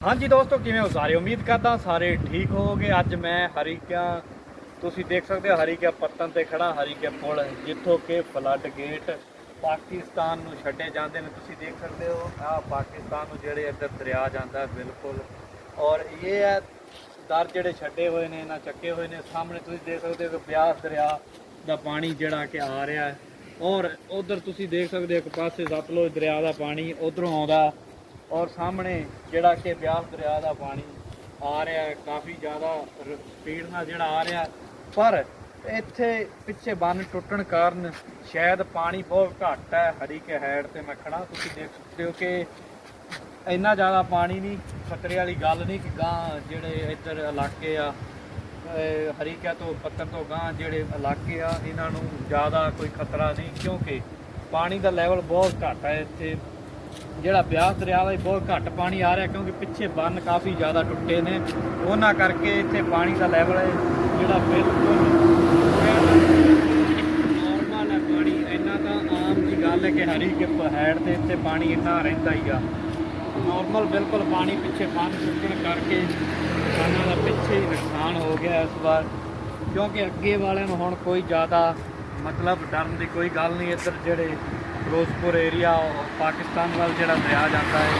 ਹਾਂਜੀ ਦੋਸਤੋ, ਕਿਵੇਂ ਹੋ ਸਾਰੇ ਉਮੀਦ ਕਰਦਾ ਸਾਰੇ ਠੀਕ ਹੋਵੋਗੇ। ਅੱਜ ਮੈਂ ਹਰੀਕਿਆ, ਤੁਸੀਂ ਦੇਖ ਸਕਦੇ ਹੋ, ਹਰੀਕਿਆ ਪੱਤਨ ਤੇ ਖੜਾ ਹਰੀਕਿਆ ਪੁਲ, ਜਿੱਥੋਂ ਕਿ ਫਲੱਡ ਗੇਟ ਪਾਕਿਸਤਾਨ ਨੂੰ ਛੱਡੇ ਜਾਂਦੇ ਨੇ। ਤੁਸੀਂ ਦੇਖ ਸਕਦੇ ਹੋ, ਆਹ ਪਾਕਿਸਤਾਨ ਨੂੰ ਜਿਹੜੇ ਇੱਧਰ ਦਰਿਆ ਜਾਂਦਾ, ਬਿਲਕੁਲ। ਔਰ ਇਹ ਹੈ ਦਰ ਜਿਹੜੇ ਛੱਡੇ ਹੋਏ ਨੇ, ਇਹਨਾਂ ਚੱਕੇ ਹੋਏ ਨੇ। ਸਾਹਮਣੇ ਤੁਸੀਂ ਦੇਖ ਸਕਦੇ ਹੋ ਕਿ ਬਿਆਸ ਦਰਿਆ ਦਾ ਪਾਣੀ ਜਿਹੜਾ ਕਿ ਆ ਰਿਹਾ ਹੈ। ਔਰ ਉਧਰ ਤੁਸੀਂ ਦੇਖ ਸਕਦੇ ਹੋ, ਇੱਕ ਪਾਸੇ ਸਤਲੁਜ ਦਰਿਆ ਦਾ ਪਾਣੀ ਉਧਰੋਂ ਆਉਂਦਾ। ਔਰ ਸਾਹਮਣੇ ਜਿਹੜਾ ਕਿ ਬਿਆਸ ਦਰਿਆ ਦਾ ਪਾਣੀ ਆ ਰਿਹਾ ਹੈ, ਕਾਫੀ ਜ਼ਿਆਦਾ ਸਪੀਡ ਨਾਲ ਜਿਹੜਾ ਆ ਰਿਹਾ ਪਰ ਇੱਥੇ ਪਿੱਛੇ ਬੰਨ ਟੁੱਟਣ ਕਾਰਨ ਸ਼ਾਇਦ ਪਾਣੀ ਬਹੁਤ ਘੱਟ ਹੈ ਹਰੀ ਕੇ ਹੈਡ ਤੇ ਮੈਂ ਖੜਾ ਤੁਸੀਂ ਦੇਖ ਸਕਦੇ ਹੋ ਕਿ ਇੰਨਾ ਜ਼ਿਆਦਾ ਪਾਣੀ ਨਹੀਂ, ਖਤਰੇ ਵਾਲੀ ਗੱਲ ਨਹੀਂ ਕਿ ਗਾਂ ਜਿਹੜੇ ਇੱਧਰ ਇਲਾਕੇ ਆ, ਅਹ ਹਰੀਕਿਆ ਤੋਂ ਪੱਤਨ ਤੋਂ ਗਾਂ ਜਿਹੜੇ ਇਲਾਕੇ ਆ, ਇਹਨਾਂ ਨੂੰ ਜ਼ਿਆਦਾ ਕੋਈ ਖਤਰਾ ਨਹੀਂ ਕਿਉਂਕਿ ਪਾਣੀ ਦਾ ਲੈਵਲ ਬਹੁਤ ਘੱਟ ਹੈ ਇੱਥੇ। ਜਿਹੜਾ ਬਿਆਸ ਦਰਿਆ ਦਾ ਬਹੁਤ ਘੱਟ ਪਾਣੀ ਆ ਰਿਹਾ ਕਿਉਂਕਿ ਪਿੱਛੇ ਬੰਨ ਕਾਫੀ ਜ਼ਿਆਦਾ ਟੁੱਟੇ ਨੇ। ਉਹਨਾਂ ਕਰਕੇ ਇੱਥੇ ਪਾਣੀ ਦਾ ਲੈਵਲ ਹੈ ਜਿਹੜਾ ਬਿਲਕੁਲ ਨਾਰਮਲ ਹੈ ਪਾਣੀ। ਇੰਨਾ ਤਾਂ ਆਮ ਜੀ ਗੱਲ ਹੈ ਕਿ ਹਰੀ ਕੇ ਪਹਾੜ ਤੇ ਇੱਥੇ ਪਾਣੀ ਇੰਨਾ ਰਹਿੰਦਾ ਹੀ ਆ। ਨਾਰਮਲ ਬਿਲਕੁਲ ਪਾਣੀ ਪਿੱਛੇ ਬੰਨ ਟੁੱਟਣ ਕਰਕੇ ਕਿਸਾਨਾਂ ਦਾ ਪਿੱਛੇ ਹੀ ਨੁਕਸਾਨ ਹੋ ਗਿਆ ਇਸ ਵਾਰ। ਕਿਉਂਕਿ ਅੱਗੇ ਵਾਲਿਆਂ ਨੂੰ ਹੁਣ ਕੋਈ ਜ਼ਿਆਦਾ ਮਤਲਬ ਡਰਨ ਦੀ ਕੋਈ ਗੱਲ ਨਹੀਂ ਇੱਧਰ ਜਿਹੜੇ ਫਿਰੋਜ਼ਪੁਰ ਏਰੀਆ ਪਾਕਿਸਤਾਨ ਵੱਲ ਜਿਹੜਾ ਦਰਿਆ ਜਾਂਦਾ ਹੈ,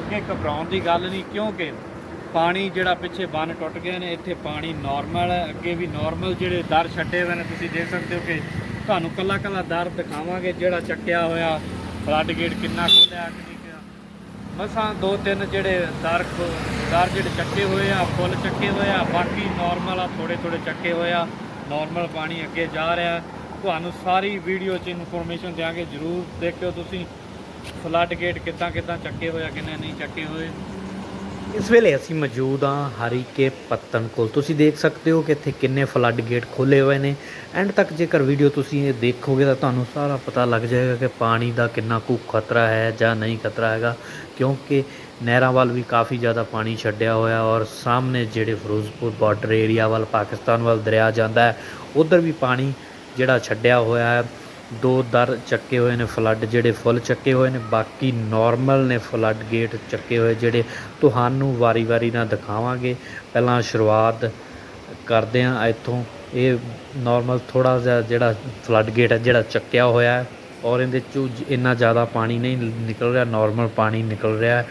ਅੱਗੇ ਘਬਰਾਉਣ ਦੀ ਗੱਲ ਨਹੀਂ, ਕਿਉਂਕਿ ਪਾਣੀ ਜਿਹੜਾ ਪਿੱਛੇ ਬੰਨ ਟੁੱਟ ਗਏ ਨੇ, ਇੱਥੇ ਪਾਣੀ ਨਾਰਮਲ ਹੈ, ਅੱਗੇ ਵੀ ਨਾਰਮਲ ਜਿਹੜੇ ਦਰ ਛੱਡੇ ਹੋਏ ਨੇ, ਤੁਸੀਂ ਦੇਖ ਸਕਦੇ ਹੋ ਕਿ ਤੁਹਾਨੂੰ ਕੱਲਾ ਕੱਲਾ ਦਰ ਦਿਖਾਵਾਂਗੇ, ਜਿਹੜਾ ਚੱਕਿਆ ਹੋਇਆ ਫਲੱਡ ਗੇਟ ਕਿੰਨਾ ਖੋਲਿਆ ਕਿੰਨੀ ਕੁ ਮਸਾਂ ਦੋ ਤਿੰਨ ਜਿਹੜੇ ਦਰ ਦਰ ਜਿਹੜੇ ਚੱਕੇ ਹੋਏ ਆ, ਫੁੱਲ ਚੱਕੇ ਹੋਏ ਆ, ਬਾਕੀ ਨਾਰਮਲ ਆ ਥੋੜੇ ਥੋੜੇ ਚੱਕੇ ਹੋਏ ਆ ਨਾਰਮਲ ਪਾਣੀ ਅੱਗੇ ਜਾ ਰਿਹਾ। ਤੁਹਾਨੂੰ ਸਾਰੀ ਵੀਡੀਓ 'ਚ ਇਨਫੋਰਮੇਸ਼ਨ ਦਿਆਂਗੇ, ਜਰੂਰ ਦੇਖਿਓ ਤੁਸੀਂ। ਫਲੱਡ ਗੇਟ ਕਿੱਦਾਂ ਕਿੱਦਾਂ ਚੱਕੇ ਹੋਏ ਆ, ਕਿੰਨੇ ਨਹੀਂ ਚੱਕੇ ਹੋਏ। ਇਸ ਵੇਲੇ ਅਸੀਂ ਮੌਜੂਦ ਹਾਂ ਹਰੀਕੇ ਪੱਤਨ ਕੋਲ। ਤੁਸੀਂ ਦੇਖ ਸਕਦੇ ਹੋ ਕਿ ਇੱਥੇ ਕਿੰਨੇ ਫਲੱਡ ਗੇਟ ਖੋਲੇ ਹੋਏ ਨੇ। ਐਂਡ ਤੱਕ ਜੇਕਰ ਵੀਡੀਓ ਤੁਸੀਂ ਇਹ ਦੇਖੋਗੇ ਤਾਂ ਤੁਹਾਨੂੰ ਸਾਰਾ ਪਤਾ ਲੱਗ ਜਾਏਗਾ ਕਿ ਪਾਣੀ ਦਾ ਕਿੰਨਾ ਕੁ ਖਤਰਾ ਹੈ ਜਾਂ ਨਹੀਂ ਖਤਰਾ ਹੈਗਾ। ਕਿਉਂਕਿ ਨਹਿਰਾਂ ਵੱਲ ਵੀ ਕਾਫੀ ਜ਼ਿਆਦਾ ਪਾਣੀ ਛੱਡਿਆ ਹੋਇਆ ਔਰ ਸਾਹਮਣੇ ਜਿਹੜੇ ਫਿਰੋਜ਼ਪੁਰ ਬਾਰਡਰ ਏਰੀਆ ਵੱਲ, ਪਾਕਿਸਤਾਨ ਵੱਲ ਦਰਿਆ ਜਾਂਦਾ ਹੈ, ਉਧਰ ਵੀ ਪਾਣੀ ਜਿਹੜਾ ਛੱਡਿਆ ਹੋਇਆ ਹੈ, ਦੋ ਦਰ ਚੱਕੇ ਹੋਏ ਨੇ ਫਲੱਡ ਜਿਹੜੇ ਫੁੱਲ ਚੱਕੇ ਹੋਏ ਨੇ, ਬਾਕੀ ਨਾਰਮਲ ਨੇ ਫਲੱਡ ਗੇਟ ਚੱਕੇ ਹੋਏ ਜਿਹੜੇ ਤੁਹਾਨੂੰ ਵਾਰੀ-ਵਾਰੀ ਨਾਲ ਦਿਖਾਵਾਂਗੇ। ਪਹਿਲਾਂ ਸ਼ੁਰੂਆਤ ਕਰਦੇ ਹਾਂ ਇੱਥੋਂ। ਇਹ ਨਾਰਮਲ ਥੋੜਾ ਜਿਹਾ ਜਿਹੜਾ ਫਲੱਡ ਗੇਟ ਹੈ, ਜਿਹੜਾ ਚੱਕਿਆ ਹੋਇਆ ਹੈ ਔਰ ਇਹਦੇ ਚੋਂ ਇੰਨਾ ਜ਼ਿਆਦਾ ਪਾਣੀ ਨਹੀਂ ਨਿਕਲ ਰਿਹਾ ਨਾਰਮਲ ਪਾਣੀ ਨਿਕਲ ਰਿਹਾ ਹੈ।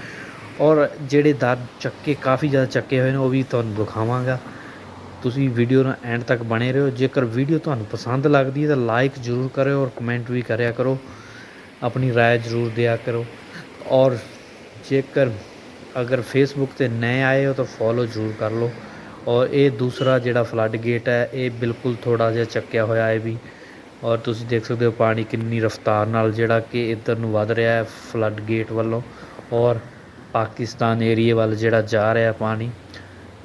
ਔਰ ਜਿਹੜੇ ਦਰ ਚੱਕੇ, ਕਾਫੀ ਜ਼ਿਆਦਾ ਚੱਕੇ ਹੋਏ ਨੇ, ਉਹ ਵੀ ਤੁਹਾਨੂੰ ਦਿਖਾਵਾਂਗਾ। ਤੁਸੀਂ ਵੀਡੀਓ ਨਾਲ ਐਂਡ ਤੱਕ ਬਣੇ ਰਹੋ ਜੇਕਰ ਵੀਡੀਓ ਤੁਹਾਨੂੰ ਪਸੰਦ ਲੱਗਦੀ ਹੈ ਤਾਂ ਲਾਈਕ ਜ਼ਰੂਰ ਕਰਿਓ ਔਰ ਕਮੈਂਟ ਵੀ ਕਰਿਆ ਕਰੋ ਆਪਣੀ رائے ਜ਼ਰੂਰ ਦਿਆ ਕਰੋ ਔਰ ਜੇਕਰ ਅਗਰ ਫੇਸਬੁੱਕ ਤੇ ਨਏ ਆਏ ਹੋ ਤਾਂ ਫੋਲੋ ਜ਼ਰੂਰ ਕਰ ਲਓ ਔਰ ਇਹ ਦੂਸਰਾ ਜਿਹੜਾ ਫਲੱਡ ਗੇਟ ਹੈ ਇਹ ਬਿਲਕੁਲ ਥੋੜਾ ਜਿਹਾ ਚੱਕਿਆ ਹੋਇਆ ਹੈ ਵੀ ਔਰ ਤੁਸੀਂ ਦੇਖ ਸਕਦੇ ਹੋ ਪਾਣੀ ਕਿੰਨੀ ਰਫ਼ਤਾਰ ਨਾਲ ਜਿਹੜਾ ਕਿ ਇੱਧਰ ਨੂੰ ਵੱਧ ਰਿਹਾ ਹੈ ਫਲੱਡ ਗੇਟ ਵੱਲੋਂ ਔਰ ਪਾਕਿਸਤਾਨ ਏਰੀਏ ਵੱਲ ਜਿਹੜਾ ਜਾ ਰਿਹਾ ਪਾਣੀ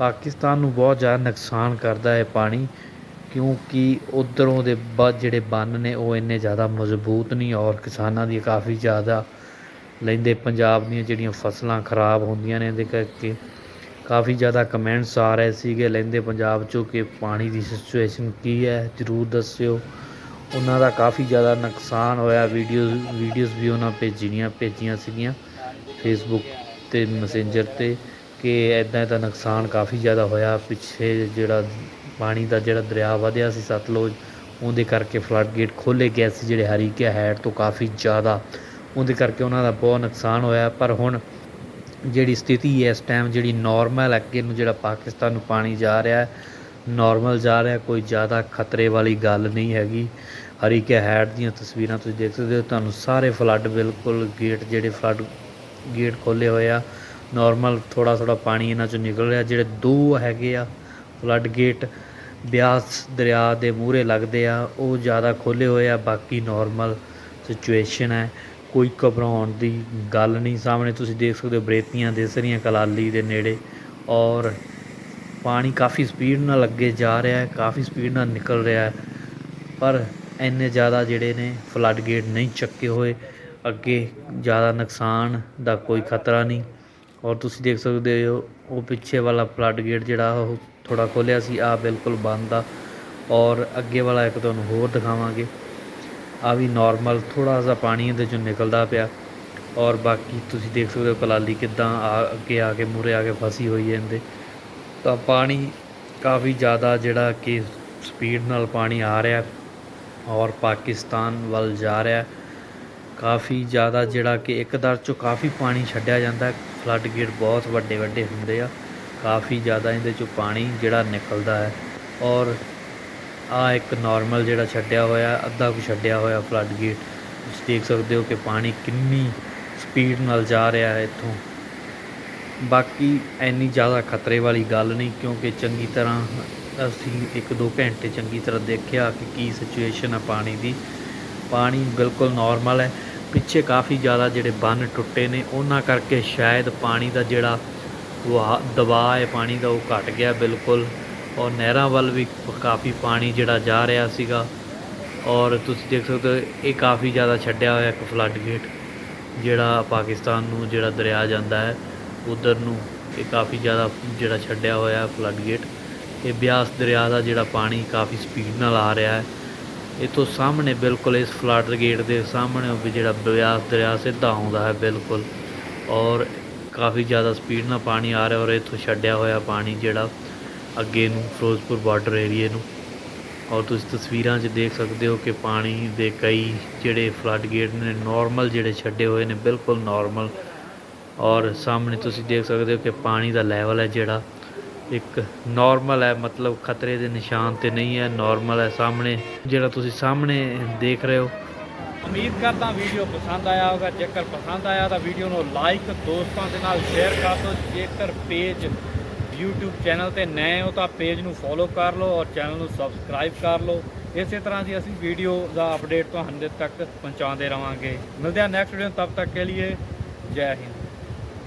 ਪਾਕਿਸਤਾਨ ਨੂੰ ਬਹੁਤ ਜ਼ਿਆਦਾ ਨੁਕਸਾਨ ਕਰਦਾ ਹੈ ਪਾਣੀ, ਕਿਉਂਕਿ ਉੱਧਰੋਂ ਦੇ ਬਾਅਦ ਜਿਹੜੇ ਬੰਨ ਨੇ ਉਹ ਇੰਨੇ ਜ਼ਿਆਦਾ ਮਜ਼ਬੂਤ ਨਹੀਂ ਔਰ ਕਿਸਾਨਾਂ ਦੀ ਕਾਫੀ ਜ਼ਿਆਦਾ ਲੈਂਦੇ, ਪੰਜਾਬ ਦੀਆਂ ਜਿਹੜੀਆਂ ਫਸਲਾਂ ਖਰਾਬ ਹੁੰਦੀਆਂ ਨੇ, ਇਹਦੇ ਕਰਕੇ ਕਾਫੀ ਜ਼ਿਆਦਾ ਕਮੈਂਟਸ ਆ ਰਹੇ ਸੀਗੇ ਲੈਂਦੇ ਪੰਜਾਬ ਚੋਂ ਕਿ ਪਾਣੀ ਦੀ ਸਿਚੁਏਸ਼ਨ ਕੀ ਹੈ, ਜਰੂਰ ਦੱਸਿਓ। ਉਹਨਾਂ ਦਾ ਕਾਫੀ ਜ਼ਿਆਦਾ ਨੁਕਸਾਨ ਹੋਇਆ, ਵੀਡੀਓਜ਼ ਵੀਡੀਓਜ਼ ਵੀ ਉਹਨਾਂ ਭੇਜੀਆਂ ਭੇਜੀਆਂ ਸੀਗੀਆਂ ਫੇਸਬੁੱਕ ਤੇ ਮੈਸੇਂਜਰ ਤੇ। ਕਿ ਇਦਾਂ ਦਾ ਨੁਕਸਾਨ ਕਾਫੀ ਜ਼ਿਆਦਾ ਹੋਇਆ। ਪਿੱਛੇ ਜਿਹੜਾ ਪਾਣੀ ਦਾ ਜਿਹੜਾ ਦਰਿਆ ਵਧਿਆ ਸੀ ਸਤਲੁਜ, ਉਹਦੇ ਕਰਕੇ ਫਲੱਡ ਗੇਟ ਖੋਲੇ ਗਏ ਸੀ ਜਿਹੜੇ ਹਰੀਕਿਆ ਹੈਡ ਤੋਂ ਕਾਫੀ ਜ਼ਿਆਦਾ। ਉਹਦੇ ਕਰਕੇ ਉਹਨਾਂ ਦਾ ਬਹੁਤ ਨੁਕਸਾਨ ਹੋਇਆ। ਪਰ ਹੁਣ ਜਿਹੜੀ ਸਥਿਤੀ ਹੈ, ਇਸ ਟਾਈਮ ਜਿਹੜੀ ਨਾਰਮਲ ਅੱਗੇ ਨੂੰ ਜਿਹੜਾ ਪਾਕਿਸਤਾਨ ਨੂੰ ਪਾਣੀ ਜਾ ਰਿਹਾ ਹੈ ਨਾਰਮਲ ਜਾ ਰਿਹਾ, ਕੋਈ ਜ਼ਿਆਦਾ ਖਤਰੇ ਵਾਲੀ ਗੱਲ ਨਹੀਂ ਹੈਗੀ। ਹਰੀਕੇ ਹੈਡ ਦੀਆਂ ਤਸਵੀਰਾਂ ਤੁਸੀਂ ਦੇਖ ਸਕਦੇ ਹੋ। ਤੁਹਾਨੂੰ ਸਾਰੇ ਫਲੱਡ ਬਿਲਕੁਲ ਗੇਟ ਜਿਹੜੇ ਫਲੱਡ ਗੇਟ ਖੋਲੇ ਹੋਏ ਆ। ਨਾਰਮਲ ਥੋੜਾ ਥੋੜਾ ਪਾਣੀ ਇਹਨਾਂ ਚੋਂ ਨਿਕਲ ਰਿਹਾ, ਜਿਹੜੇ ਦੋ ਹੈਗੇ ਆ ਫਲੱਡ ਗੇਟ ਬਿਆਸ ਦਰਿਆ ਦੇ ਮੂਹਰੇ ਲੱਗਦੇ ਆ, ਉਹ ਜ਼ਿਆਦਾ ਖੋਲੇ ਹੋਏ ਆ, ਬਾਕੀ ਨਾਰਮਲ ਸਿਚੁਏਸ਼ਨ ਹੈ। ਕੋਈ ਘਬਰਾਉਣ ਦੀ ਗੱਲ ਨਹੀਂ, ਸਾਹਮਣੇ ਤੁਸੀਂ ਦੇਖ ਸਕਦੇ ਹੋ ਬਰੇਤੀਆਂ ਦਿਸ ਰਹੀਆਂ ਕਲਾਲੀ ਦੇ ਨੇੜੇ ਔਰ ਪਾਣੀ ਕਾਫੀ ਸਪੀਡ ਨਾਲ ਅੱਗੇ ਜਾ ਰਿਹਾ ਹੈ, ਕਾਫੀ ਸਪੀਡ ਨਾਲ ਨਿਕਲ ਰਿਹਾ ਹੈ, ਪਰ ਇੰਨੇ ਜ਼ਿਆਦਾ ਜਿਹੜੇ ਨੇ ਫਲੱਡ ਗੇਟ ਨਹੀਂ ਚੱਕੇ ਹੋਏ, ਅੱਗੇ ਜ਼ਿਆਦਾ ਨੁਕਸਾਨ ਦਾ ਕੋਈ ਖਤਰਾ ਨਹੀਂ। ਔਰ ਤੁਸੀਂ ਦੇਖ ਸਕਦੇ ਹੋ, ਉਹ ਪਿੱਛੇ ਵਾਲਾ ਫਲੱਡ ਗੇਟ ਜਿਹੜਾ ਉਹ ਥੋੜਾ ਖੋਲਿਆ ਸੀ ਆ ਬਿਲਕੁਲ ਬੰਦ ਆ। ਔਰ ਅੱਗੇ ਵਾਲਾ ਇੱਕ ਤੁਹਾਨੂੰ ਹੋਰ ਦਿਖਾਵਾਂਗੇ। ਆ ਵੀ ਨਾਰਮਲ ਥੋੜਾ ਜਿਹਾ ਪਾਣੀ ਇਹਦੇ ਚੋਂ ਨਿਕਲਦਾ ਪਿਆ। ਔਰ ਬਾਕੀ ਤੁਸੀਂ ਦੇਖ ਸਕਦੇ ਹੋ ਕਲਾਲੀ ਕਿੱਦਾਂ ਆ, ਅੱਗੇ ਆ ਕੇ ਮੂਰੇ ਆ ਕੇ ਫਸੀ ਹੋਈ ਹੈ ਇਹਦੇ। ਤਾਂ ਪਾਣੀ ਕਾਫੀ ਜ਼ਿਆਦਾ ਜਿਹੜਾ ਕਿ ਸਪੀਡ ਨਾਲ ਪਾਣੀ ਆ ਰਿਹਾ ਔਰ ਪਾਕਿਸਤਾਨ ਵੱਲ ਜਾ ਰਿਹਾ ਕਾਫੀ ਜ਼ਿਆਦਾ ਜਿਹੜਾ ਕਿ ਇੱਕ ਦਰ ਚੋਂ ਕਾਫੀ ਪਾਣੀ ਛੱਡਿਆ ਜਾਂਦਾ ਫਲੱਡ ਗੇਟ ਬਹੁਤ ਵੱਡੇ ਵੱਡੇ ਹੁੰਦੇ ਆ। ਕਾਫੀ ਜ਼ਿਆਦਾ ਇਹਦੇ ਚੋਂ ਪਾਣੀ ਜਿਹੜਾ ਨਿਕਲਦਾ ਹੈ। ਔਰ ਆ ਇੱਕ ਨਾਰਮਲ ਜਿਹੜਾ ਛੱਡਿਆ ਹੋਇਆ, ਅੱਧਾ ਕੁ ਛੱਡਿਆ ਹੋਇਆ ਫਲੱਡ ਗੇਟ ਤੁਸੀਂ ਦੇਖ ਸਕਦੇ ਹੋ ਕਿ ਪਾਣੀ ਕਿੰਨੀ ਸਪੀਡ ਨਾਲ ਜਾ ਰਿਹਾ ਹੈ ਇੱਥੋਂ। ਬਾਕੀ ਇੰਨੀ ਜ਼ਿਆਦਾ ਖਤਰੇ ਵਾਲੀ ਗੱਲ ਨਹੀਂ, ਕਿਉਂਕਿ ਚੰਗੀ ਤਰ੍ਹਾਂ ਅਸੀਂ ਇੱਕ ਦੋ ਘੰਟੇ ਚੰਗੀ ਤਰ੍ਹਾਂ ਦੇਖਿਆ ਕਿ ਕੀ ਸਿਚੁਏਸ਼ਨ ਹੈ ਪਾਣੀ ਦੀ। ਪਾਣੀ ਬਿਲਕੁਲ ਨਾਰਮਲ ਹੈ। ਪਿੱਛੇ ਕਾਫੀ ਜ਼ਿਆਦਾ ਜਿਹੜੇ ਬੰਨ ਟੁੱਟੇ ਨੇ, ਉਹਨਾਂ ਕਰਕੇ ਸ਼ਾਇਦ ਪਾਣੀ ਦਾ ਜਿਹੜਾ ਵਹਾ, ਦਬਾਅ ਹੈ, ਪਾਣੀ ਦਾ ਉਹ ਘਟ ਗਿਆ ਬਿਲਕੁਲ। ਔਰ ਨਹਿਰਾਂ ਵੱਲ ਵੀ ਕਾਫੀ ਪਾਣੀ ਜਿਹੜਾ ਜਾ ਰਿਹਾ ਸੀਗਾ। ਔਰ ਤੁਸੀਂ ਦੇਖ ਸਕਦੇ ਹੋ, ਇਹ ਕਾਫੀ ਜ਼ਿਆਦਾ ਛੱਡਿਆ ਹੋਇਆ ਇੱਕ ਫਲੱਡ ਗੇਟ ਜਿਹੜਾ ਪਾਕਿਸਤਾਨ ਨੂੰ ਜਿਹੜਾ ਦਰਿਆ ਜਾਂਦਾ ਹੈ, ਉਧਰ ਨੂੰ ਇਹ ਕਾਫੀ ਜ਼ਿਆਦਾ ਜਿਹੜਾ ਛੱਡਿਆ ਹੋਇਆ ਫਲੱਡ ਗੇਟ ਇਹ ਬਿਆਸ ਦਰਿਆ ਦਾ ਜਿਹੜਾ ਪਾਣੀ ਕਾਫੀ ਸਪੀਡ ਨਾਲ ਆ ਰਿਹਾ ਹੈ। ਇਥੋਂ ਸਾਹਮਣੇ ਬਿਲਕੁਲ ਇਸ ਫਲੱਡ ਗੇਟ ਦੇ ਸਾਹਮਣੇ ਉਹ ਵੀ ਜਿਹੜਾ ਬਿਆਸ ਦਰਿਆ ਸਿੱਧਾ ਆਉਂਦਾ ਹੈ ਬਿਲਕੁਲ। ਔਰ ਕਾਫੀ ਜ਼ਿਆਦਾ ਸਪੀਡ ਨਾਲ ਪਾਣੀ ਆ ਰਿਹਾ ਔਰ ਇਥੋਂ ਛੱਡਿਆ ਹੋਇਆ ਪਾਣੀ ਜਿਹੜਾ ਅੱਗੇ ਨੂੰ ਫਿਰੋਜ਼ਪੁਰ ਬਾਰਡਰ ਏਰੀਏ ਨੂੰ। ਔਰ ਤੁਸੀਂ ਤਸਵੀਰਾਂ 'ਚ ਦੇਖ ਸਕਦੇ ਹੋ ਕਿ ਪਾਣੀ ਦੇ ਕਈ ਜਿਹੜੇ ਫਲੱਡ ਗੇਟ ਨੇ ਨਾਰਮਲ ਜਿਹੜੇ ਛੱਡੇ ਹੋਏ ਨੇ ਬਿਲਕੁਲ ਨਾਰਮਲ ਔਰ ਸਾਹਮਣੇ ਤੁਸੀਂ ਦੇਖ ਸਕਦੇ ਹੋ ਕਿ ਪਾਣੀ ਦਾ ਲੈਵਲ ਹੈ ਜਿਹੜਾ ਇੱਕ ਨਾਰਮਲ ਹੈ, ਮਤਲਬ ਖਤਰੇ ਦੇ ਨਿਸ਼ਾਨ ਤੇ ਨਹੀਂ ਹੈ ਨਾਰਮਲ ਹੈ ਸਾਹਮਣੇ, ਜਿਹੜਾ ਤੁਸੀਂ ਸਾਹਮਣੇ ਦੇਖ ਰਹੇ ਹੋ। ਉਮੀਦ ਕਰਦਾ ਵੀਡੀਓ ਪਸੰਦ ਆਇਆ ਹੋਗਾ ਜੇਕਰ ਪਸੰਦ ਆਇਆ ਤਾਂ ਵੀਡੀਓ ਨੂੰ ਲਾਈਕ ਦੋਸਤਾਂ ਦੇ ਨਾਲ ਸ਼ੇਅਰ ਕਰ ਦਿਓ। ਜੇਕਰ ਪੇਜ YouTube ਚੈਨਲ ਤੇ ਨਏ ਹੋ ਤਾਂ ਪੇਜ ਨੂੰ ਫੋਲੋ ਕਰ ਲਓ ਔਰ ਚੈਨਲ ਨੂੰ ਸਬਸਕ੍ਰਾਈਬ ਕਰ ਲਓ। ਇਸੇ ਤਰ੍ਹਾਂ ਦੀ ਅਸੀਂ ਵੀਡੀਓ ਦਾ ਅਪਡੇਟ ਤੁਹਾਨੂੰ ਤੱਕ ਪਹੁੰਚਾਉਂਦੇ ਰਵਾਂਗੇ। ਮਿਲਦੇ ਹਾਂ ਨੈਕਸਟ ਵੀਡੀਓ ਤਬ ਤੱਕ ਕੇ ਲਈ ਜੈ ਹਿੰਦ।